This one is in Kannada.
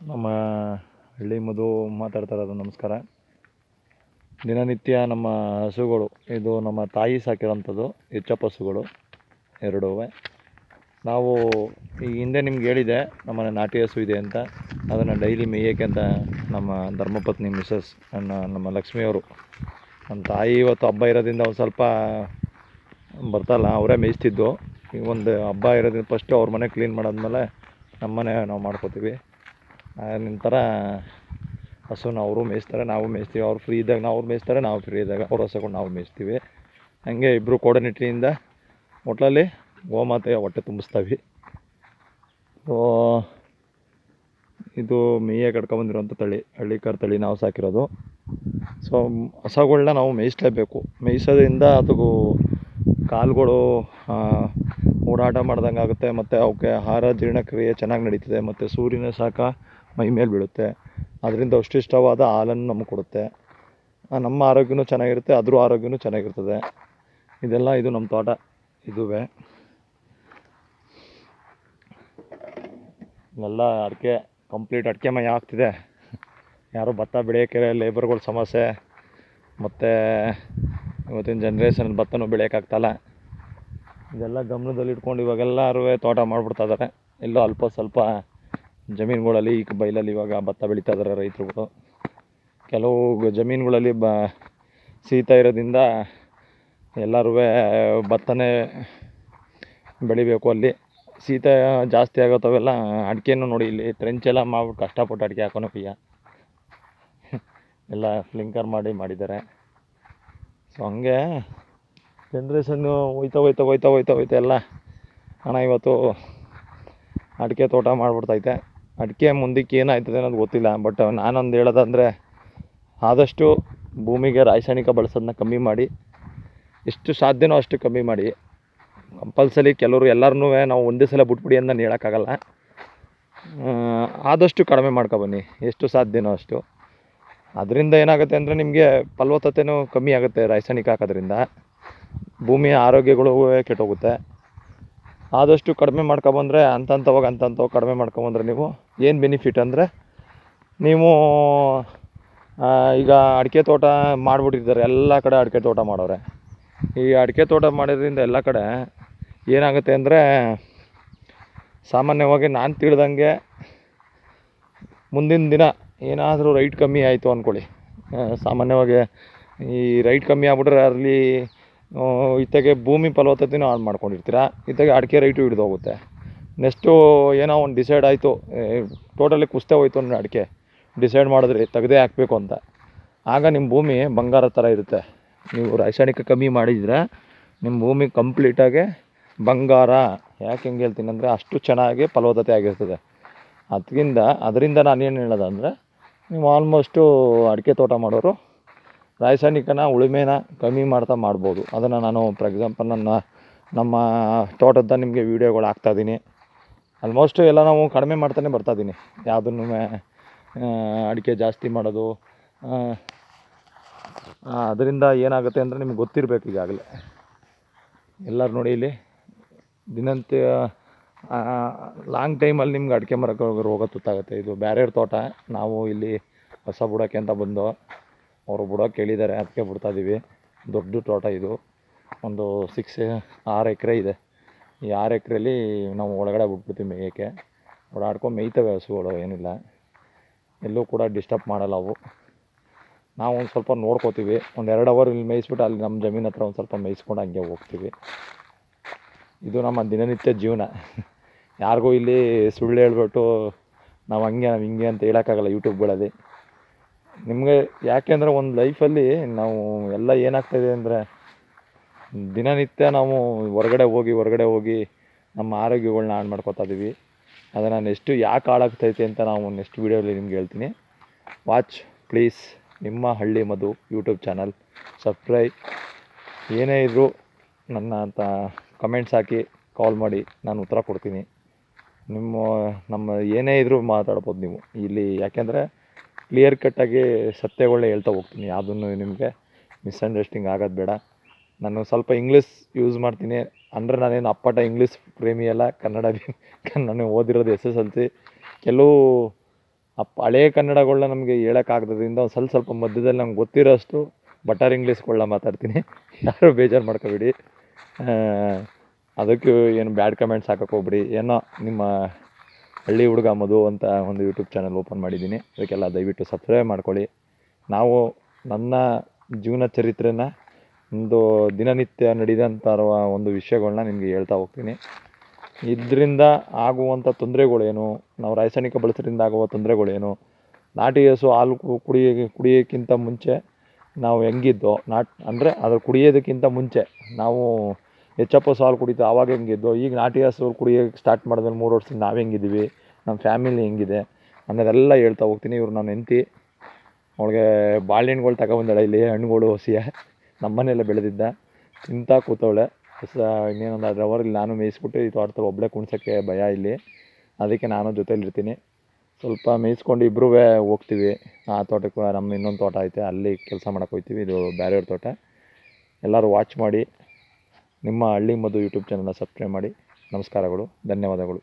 ನಮ್ಮ ಹಳ್ಳಿ ಮಧು ಮಾತಾಡ್ತಾ ಇರೋದು ನಮಸ್ಕಾರ. ದಿನನಿತ್ಯ ನಮ್ಮ ಹಸುಗಳು, ಇದು ನಮ್ಮ ತಾಯಿ ಸಾಕಿರೋಂಥದ್ದು ಹೆಚ್ಚಪ್ಪ ಹಸುಗಳು ಎರಡೂ ನಾವು ಈ ಹಿಂದೆ ನಿಮ್ಗೆ ಹೇಳಿದೆ ನಮ್ಮನೆ ನಾಟಿ ಹಸು ಇದೆ ಅಂತ. ಅದನ್ನು ಡೈಲಿ ಮೇಯೋಕ್ಕೆ ಅಂತ ನಮ್ಮ ಧರ್ಮಪತ್ನಿ ಮಿಸ್ಸಸ್ ನನ್ನ ನಮ್ಮ ಲಕ್ಷ್ಮಿಯವರು ನಮ್ಮ ತಾಯಿ ಇವತ್ತು ಹಬ್ಬ ಇರೋದ್ರಿಂದ ಒಂದು ಸ್ವಲ್ಪ ಬರ್ತಲ್ಲ ಅವರೇ ಮೇಯಿಸ್ತಿದ್ದು. ಈ ಒಂದು ಹಬ್ಬ ಇರೋದ್ರಿಂದ ಫಸ್ಟು ಅವ್ರ ಮನೆ ಕ್ಲೀನ್ ಮಾಡಾದ್ಮೇಲೆ ನಮ್ಮ ಮನೆ ನಾವು ಮಾಡ್ಕೋತೀವಿ. ನಂತರ ಹಸುನ ಅವರು ಮೇಯಿಸ್ತಾರೆ, ನಾವು ಮೇಯಿಸ್ತೀವಿ. ಅವ್ರು ಫ್ರೀ ಇದ್ದಾಗ ನಾವು ಅವ್ರು ಮೇಯಿಸ್ತಾರೆ, ನಾವು ಫ್ರೀ ಇದ್ದಾಗ ಅವ್ರ ಹಸುಗಳು ನಾವು ಮೇಯಿಸ್ತೀವಿ. ಹಾಗೆ ಇಬ್ಬರು ಕೋಡನಿಟ್ಟಿಯಿಂದ ಒಟ್ಲಲ್ಲಿ ಗೋಮಾತೆಯ ಹೊಟ್ಟೆ ತುಂಬಿಸ್ತೀವಿ. ಸೊ ಇದು ಮೇಯ ಕಡ್ಕೊಂಬಂದಿರೋಂಥ ತಳಿ, ಹಳ್ಳಿಕರ್ ತಳಿ ನಾವು ಸಾಕಿರೋದು. ಸೊ ಹಸಗಳನ್ನ ನಾವು ಮೇಯಿಸಲೇಬೇಕು. ಮೇಯಿಸೋದ್ರಿಂದ ಅದು ಕಾಲುಗಳು ಓಡಾಟ ಮಾಡ್ದಂಗೆ ಆಗುತ್ತೆ ಮತ್ತು ಅವಕ್ಕೆ ಆಹಾರ ಜೀರ್ಣಕ್ರಿಯೆ ಚೆನ್ನಾಗಿ ನಡೀತದೆ, ಮತ್ತು ಸೂರ್ಯನ ಶಾಖ ಮೈ ಮೇಲೆ ಬೀಳುತ್ತೆ. ಅದರಿಂದ ಅಷ್ಟಿಷ್ಟವಾದ ಹಾಲನ್ನು ನಮಗೆ ಕೊಡುತ್ತೆ. ನಮ್ಮ ಆರೋಗ್ಯನೂ ಚೆನ್ನಾಗಿರುತ್ತೆ, ಅದ್ರ ಆರೋಗ್ಯನೂ ಚೆನ್ನಾಗಿರ್ತದೆ. ಇದೆಲ್ಲ ಇದು ನಮ್ಮ ತೋಟ. ಇದುವೇ. ಎಲ್ಲ ಅಡಿಕೆ ಕಂಪ್ಲೀಟ್ ಅಡಿಕೆ ಮಯ ಆಗ್ತಿದೆ. ಯಾರು ಭತ್ತ ಬೆಳೆಯೋಕ್ಕೆ ಲೇಬರ್ಗಳ ಸಮಸ್ಯೆ. ಮತ್ತು ಇವತ್ತಿನ ಜನ್ರೇಷನ್ ಭತ್ತನೂ ಬೆಳೆಯೋಕ್ಕಾಗ್ತಲ್ಲ ಇದೆಲ್ಲ ಗಮನದಲ್ಲಿ ಇಟ್ಕೊಂಡು ಇವಾಗೆಲ್ಲರೂ ತೋಟ ಮಾಡಿಬಿಡ್ತಾ ಇದ್ದಾರೆ ಎಲ್ಲೋ ಅಲ್ಪ ಸ್ವಲ್ಪ ಜಮೀನುಗಳಲ್ಲಿ ಈಗ ಬೈಲಲ್ಲಿ ಇವಾಗ ಭತ್ತ ಬೆಳೀತಾ ಇದ್ದಾರೆ ರೈತರುಗಳು. ಕೆಲವು ಜಮೀನುಗಳಲ್ಲಿ ಬ ಶೀತ ಇರೋದ್ರಿಂದ ಎಲ್ಲರೂ ಭತ್ತನೇ ಬೆಳಿಬೇಕು ಅಲ್ಲಿ. ಶೀತ ಜಾಸ್ತಿ ಆಗೋತವೆಲ್ಲ ಅಡಿಕೆನೂ ನೋಡಿ ಇಲ್ಲಿ ಟ್ರೆಂಚ್ ಎಲ್ಲ ಮಾಡ್ಬಿಟ್ಟು ಕಷ್ಟಪಟ್ಟು ಅಡಿಕೆ ಹಾಕೋನಕ್ಕೀಗ ಎಲ್ಲ ಫ್ಲಿಂಕರ್ ಮಾಡಿ ಮಾಡಿದ್ದಾರೆ. ಸೊ ಹಂಗೆ ಜನ್ರೇಷನ್ನು ಹೋಯ್ತಾ ಹೋಯ್ತಾ ಹೋಯ್ತಾ ಹೋಯ್ತಾ ಹೋಯ್ತಾ ಎಲ್ಲ ಹಣ ಇವತ್ತು ಅಡಿಕೆ ತೋಟ ಮಾಡಿಬಿಡ್ತೈತೆ ಅಡಿಕೆ ಮುಂದಕ್ಕೆ ಏನಾಯ್ತದೆ ಅನ್ನೋದು ಗೊತ್ತಿಲ್ಲ. ಬಟ್ ನಾನೊಂದು ಹೇಳೋದಂದರೆ ಆದಷ್ಟು ಭೂಮಿಗೆ ರಾಸಾಯನಿಕ ಬಳಸೋದನ್ನ ಕಮ್ಮಿ ಮಾಡಿ, ಎಷ್ಟು ಸಾಧ್ಯನೋ ಅಷ್ಟು ಕಮ್ಮಿ ಮಾಡಿ. ಕಂಪಲ್ಸರಿ ಕೆಲವರು ಎಲ್ಲರನ್ನೂ ನಾವು ಒಂದೇ ಸಲ ಬಿಟ್ಬಿಡಿ ಅಂತ ನಾನು ಹೇಳೋಕ್ಕಾಗಲ್ಲ. ಆದಷ್ಟು ಕಡಿಮೆ ಮಾಡ್ಕೊಬನ್ನಿ ಎಷ್ಟು ಸಾಧ್ಯನೋ ಅಷ್ಟು. ಅದರಿಂದ ಏನಾಗುತ್ತೆ ಅಂದರೆ ನಿಮಗೆ ಫಲವತ್ತತೆಯೂ ಕಮ್ಮಿ ಆಗುತ್ತೆ ರಾಸಾಯನಿಕ ಹಾಕೋದ್ರಿಂದ. ಭೂಮಿಯ ಆರೋಗ್ಯಗಳು ಕೆಟ್ಟೋಗುತ್ತೆ. ಆದಷ್ಟು ಕಡಿಮೆ ಮಾಡ್ಕೊಬಂದ್ರೆ ಅಂತಂಥವಾಗ ಅಂತಂಥವ್ ಕಡಿಮೆ ಮಾಡ್ಕೊಬಂದ್ರೆ ನೀವು ಏನು ಬೆನಿಫಿಟ್ ಅಂದರೆ ನೀವು ಈಗ ಅಡಿಕೆ ತೋಟ ಮಾಡಿಬಿಟ್ಟಿರ್ತಾರೆ ಎಲ್ಲ ಕಡೆ ಅಡಿಕೆ ತೋಟ ಮಾಡೋರೆ. ಈ ಅಡಿಕೆ ತೋಟ ಮಾಡೋದ್ರಿಂದ ಎಲ್ಲ ಕಡೆ ಏನಾಗುತ್ತೆ ಅಂದರೆ ಸಾಮಾನ್ಯವಾಗಿ ನಾನು ತಿಳಿದಂಗೆ ಮುಂದಿನ ದಿನ ಏನಾದರೂ ರೈಟ್ ಕಮ್ಮಿ ಆಯಿತು ಅಂದ್ಕೊಳ್ಳಿ ಸಾಮಾನ್ಯವಾಗಿ ಈ ರೈಟ್ ಕಮ್ಮಿ ಆಗ್ಬಿಟ್ರೆ ಅಲ್ಲಿ ಇತ್ತಗೆ ಭೂಮಿ ಫಲವತ್ತತೆನೂ ಹಾಳು ಮಾಡ್ಕೊಂಡಿರ್ತೀರ? ಇತ್ತಗೆ ಅಡಿಕೆ ರೈಟು ಹಿಡ್ದು ಹೋಗುತ್ತೆ. ನೆಕ್ಸ್ಟು ಏನೋ ಒಂದು ಡಿಸೈಡ್ ಆಯಿತು. ಟೋಟಲಿ ಕುಸ್ತೆ ಹೋಯ್ತು ಅಂದರೆ ಅಡಿಕೆ. ಡಿಸೈಡ್ ಮಾಡಿದ್ರೆ ತೆಗ್ದೇ ಹಾಕಬೇಕು ಅಂತ. ಆಗ ನಿಮ್ಮ ಭೂಮಿ ಬಂಗಾರ ಥರ ಇರುತ್ತೆ. ನೀವು ರಾಸಾಯನಿಕ ಕಮ್ಮಿ ಮಾಡಿದರೆ ನಿಮ್ಮ ಭೂಮಿ ಕಂಪ್ಲೀಟಾಗಿ ಬಂಗಾರ. ಯಾಕೆ ಹೆಂಗೆ ಹೇಳ್ತೀನಿ ಅಂದರೆ ಅಷ್ಟು ಚೆನ್ನಾಗಿ ಫಲವತ್ತತೆ ಆಗಿರ್ತದೆ. ಅದರಿಂದ ಅದರಿಂದ ನಾನೇನು ಹೇಳೋದಂದರೆ, ನೀವು ಆಲ್ಮೋಸ್ಟು ಅಡಿಕೆ ತೋಟ ಮಾಡೋರು ರಾಸಾಯನಿಕನ ಉಳುಮೆನ ಕಮ್ಮಿ ಮಾಡ್ತಾ ಮಾಡ್ಬೋದು. ಅದನ್ನು ನಾನು ಫಾರ್ ಎಕ್ಸಾಂಪಲ್ ನನ್ನ, ನಮ್ಮ ತೋಟದ ನಿಮಗೆ ವೀಡಿಯೋಗಳು ಹಾಕ್ತಾಯಿದ್ದೀನಿ ಆಲ್ಮೋಸ್ಟ್ ಎಲ್ಲ ನಾವು ಕಡಿಮೆ ಮಾಡ್ತಾನೆ ಬರ್ತಾಯಿದ್ದೀನಿ ಯಾವುದನ್ನು ಅಡಿಕೆ ಜಾಸ್ತಿ ಮಾಡೋದು ಅದರಿಂದ ಏನಾಗುತ್ತೆ ಅಂದರೆ ನಿಮ್ಗೆ ಗೊತ್ತಿರಬೇಕು ಈಗಾಗಲೇ. ಎಲ್ಲರೂ ನೋಡಿ ಇಲ್ಲಿ ದಿನಂತ ಲಾಂಗ್ ಟೈಮಲ್ಲಿ ನಿಮ್ಗೆ ಅಡಿಕೆ ಮರಕ್ಕೆ ರೋಗ ತುತ್ತಾಗುತ್ತೆ. ಇದು ಬೇರೆ ತೋಟ. ನಾವು ಇಲ್ಲಿ ಹೊಸ ಬುಡಕ್ಕೆ ಅಂತ ಬಂದು ಅವರು ಬುಡಕ್ಕೆ ಕೇಳಿದ್ದಾರೆ. ಅದಕ್ಕೆ ಬಿಡ್ತಾ ಇದ್ದೀವಿ ದೊಡ್ಡ ತೋಟ ಇದು. ಒಂದು ಸಿಕ್ಸ್ ಆರು ಎಕರೆ ಇದೆ. ಈ ಆರು ಎಕರೆಲಿ ನಾವು ಒಳಗಡೆ ಬಿಟ್ಬಿಡ್ತೀವಿ ಮೇಯೋಕ್ಕೆ. ಓಡಾಡ್ಕೊಂಡು ಮೇಯ್ತವೆ ಹಸುಗಳು, ಏನಿಲ್ಲ. ಎಲ್ಲೂ ಕೂಡ ಡಿಸ್ಟರ್ಬ್ ಮಾಡಲ್ಲ ಅವು. ನಾವು ಒಂದು ಸ್ವಲ್ಪ ನೋಡ್ಕೋತೀವಿ. ಒಂದು ಎರಡು ಅವರ್ ಇಲ್ಲಿ ಮೇಯಿಸ್ಬಿಟ್ಟು ಅಲ್ಲಿ ನಮ್ಮ ಜಮೀನು ಹತ್ರ ಒಂದು ಸ್ವಲ್ಪ ಮೇಯಿಸ್ಕೊಂಡು ಹಂಗೆ ಹೋಗ್ತೀವಿ. ಇದು ನಮ್ಮ ದಿನನಿತ್ಯ ಜೀವನ. ಯಾರಿಗೂ ಇಲ್ಲಿ ಸುಳ್ಳು ಹೇಳ್ಬಿಟ್ಟು ನಾವು ಹಂಗೆ, ನಾವು ಹಿಂಗೆ ಅಂತ ಹೇಳೋಕ್ಕಾಗಲ್ಲ ಯೂಟ್ಯೂಬ್ಗಳಲ್ಲಿ ನಿಮಗೆ ಯಾಕೆಂದರೆ ಒಂದು ಲೈಫಲ್ಲಿ ನಾವು ಎಲ್ಲ ಏನಾಗ್ತಾಯಿದೆ ಅಂದರೆ ದಿನನಿತ್ಯ ನಾವು ಹೊರಗಡೆ ಹೋಗಿ ಹೊರಗಡೆ ಹೋಗಿ ನಮ್ಮ ಆರೋಗ್ಯಗಳ್ನ ಹಾಳು ಮಾಡ್ಕೊತಾ ಇದ್ದೀವಿ ಅದನ್ನು ನೆಕ್ಸ್ಟು ಯಾಕೆ ಹಾಳಾಗ್ತೈತೆ ಅಂತ ನಾವು ನೆಕ್ಸ್ಟ್ ವೀಡಿಯೋಲಿ ನಿಮ್ಗೆ ಹೇಳ್ತೀನಿ. ವಾಚ್ ಪ್ಲೀಸ್ ನಿಮ್ಮ ಹಳ್ಳಿ ಮಧು ಯೂಟ್ಯೂಬ್ ಚಾನಲ್ ಸಬ್ಸ್ಕ್ರೈಬ್ ಏನೇ ಇದ್ದರೂ ನನ್ನ ಅಂತ ಕಮೆಂಟ್ಸ್ ಹಾಕಿ ಕಾಲ್ ಮಾಡಿ, ನಾನು ಉತ್ತರ ಕೊಡ್ತೀನಿ. ನಿಮ್ಮ, ನಮ್ಮ ಏನೇ ಇದ್ದರೂ ಮಾತಾಡ್ಬೋದು ನೀವು. ಇಲ್ಲಿ ಯಾಕೆಂದರೆ ಕ್ಲಿಯರ್ ಕಟ್ಟಾಗಿ ಸತ್ಯಗಳನ್ನ ಹೇಳ್ತಾ ಹೋಗ್ತೀನಿ. ಯಾವುದನ್ನು ನಿಮಗೆ ಮಿಸ್ಅಂಡರ್ಸ್ಟಿಂಗ್ ಆಗೋದು ಬೇಡ. ನಾನು ಸ್ವಲ್ಪ ಇಂಗ್ಲೀಷ್ ಯೂಸ್ ಮಾಡ್ತೀನಿ. ಅಂದರೆ ನಾನೇನು ಅಪ್ಪಟ ಇಂಗ್ಲೀಷ್ ಪ್ರೇಮಿ ಅಲ್ಲ. ಕನ್ನಡ ನಾನು ಓದಿರೋದು ಎಸ್ ಎಸ್ ಎಲ್ ಸಿ. ಕೆಲವು ಅಪ್ಪ ಹಳೇ ಕನ್ನಡಗಳನ್ನ ನಮಗೆ ಹೇಳೋಕ್ಕಾಗದ್ರಿಂದ ಒಂದು ಸ್ವಲ್ಪ ಸ್ವಲ್ಪ ಮಧ್ಯದಲ್ಲಿ ನಂಗೆ ಗೊತ್ತಿರೋಷ್ಟು ಬಟರ್ ಇಂಗ್ಲೀಷ್ಗಳನ್ನ ಮಾತಾಡ್ತೀನಿ. ಯಾರು ಬೇಜಾರು ಮಾಡ್ಕೋಬೇಡಿ. ಅದಕ್ಕೆ ಏನು ಬ್ಯಾಡ್ ಕಮೆಂಟ್ಸ್ ಹಾಕಕ್ಕೆ ಹೋಗ್ಬೇಡಿ. ಏನೋ ನಿಮ್ಮ ಹಳ್ಳಿ ಹುಡುಗ ಮಧು ಅಂತ ಒಂದು ಯೂಟ್ಯೂಬ್ ಚಾನಲ್ ಓಪನ್ ಮಾಡಿದ್ದೀನಿ. ಅದಕ್ಕೆಲ್ಲ ದಯವಿಟ್ಟು ಸಬ್ಸ್ಕ್ರೈಬ್ ಮಾಡ್ಕೊಳ್ಳಿ. ನಾವು ನನ್ನ ಜೀವನ ಚರಿತ್ರೆನ ಒಂದು ದಿನನಿತ್ಯ ನಡೆದಂಥ ಒಂದು ವಿಷಯಗಳನ್ನ ನಿಮಗೆ ಹೇಳ್ತಾ ಹೋಗ್ತೀನಿ. ಇದರಿಂದ ಆಗುವಂಥ ತೊಂದರೆಗಳೇನು? ನಾವು ರಾಸಾಯನಿಕ ಬಳಸೋದ್ರಿಂದ ಆಗುವ ತೊಂದರೆಗಳೇನು? ನಾಟಿ ಹಸು ಹಾಲು ಕುಡಿಯ ಕುಡಿಯೋಕ್ಕಿಂತ ಮುಂಚೆ ನಾವು ಹೆಂಗಿದ್ದೋ ನಾಟ್, ಅಂದರೆ ಅದು ಕುಡಿಯೋದಕ್ಕಿಂತ ಮುಂಚೆ ನಾವು ಎಚ್ ಸಾಲು ಕುಡಿತಾ ಆವಾಗ ಹೆಂಗಿದ್ದೋ ಈಗ ನಾಟಿ ಹಸು ಕುಡಿಯೋಕ್ಕೆ ಸ್ಟಾರ್ಟ್ ಮಾಡಿದ್ಮೇಲೆ ಮೂರು ವರ್ಷದಿಂದ ನಾವು ಹೆಂಗಿದ್ದೀವಿ? ನಮ್ಮ ಫ್ಯಾಮಿಲಿ ಹೆಂಗಿದೆ? ಅನ್ನೋದೆಲ್ಲ ಹೇಳ್ತಾ ಹೋಗ್ತೀನಿ. ಇವ್ರು ನನ್ನ ಹೆಂಡ್ತಿ. ಅವಳಿಗೆ ಬಾಳೆಹಣ್ಗಳು ತಗೊಬಂದಾಳೆ. ಇಲ್ಲಿ ಹಣ್ಣುಗಳು, ಹಸಿಯ. ನಮ್ಮನೆಯಲ್ಲೇ ಬೆಳೆದಿದ್ದ. ಇಂಥ ಕೂತವಳೆ. ಸ ಇನ್ನೇನೊಂದು ಅದ್ರ ಅವರಲ್ಲಿ ನಾನು ಮೇಯಿಸ್ಬಿಟ್ಟು ಈ ತೋಟದಲ್ಲಿ ಒಬ್ಬಳೇ ಕುಣ್ಸೋಕ್ಕೆ ಭಯ ಇಲ್ಲಿ. ಅದಕ್ಕೆ ನಾನು ಜೊತೆಯಲ್ಲಿರ್ತೀನಿ ಸ್ವಲ್ಪ ಮೇಯಿಸ್ಕೊಂಡು ಇಬ್ಬರೂ ಹೋಗ್ತೀವಿ. ಆ ತೋಟಕ್ಕೆ ನಮ್ಮ ಇನ್ನೊಂದು ತೋಟ ಐತೆ. ಅಲ್ಲಿ ಕೆಲಸ ಮಾಡೋಕ್ಕೆ ಹೋಗ್ತೀವಿ ಇದು ಬೇರೆಯವ್ರ ತೋಟ. ಎಲ್ಲರೂ ವಾಚ್ ಮಾಡಿ ನಿಮ್ಮ ಹಳ್ಳಿ ಮದು ಯೂಟ್ಯೂಬ್ ಚಾನಲ್ನ ಸಬ್ಸ್ಕ್ರೈಬ್ ಮಾಡಿ. ನಮಸ್ಕಾರಗಳು. ಧನ್ಯವಾದಗಳು.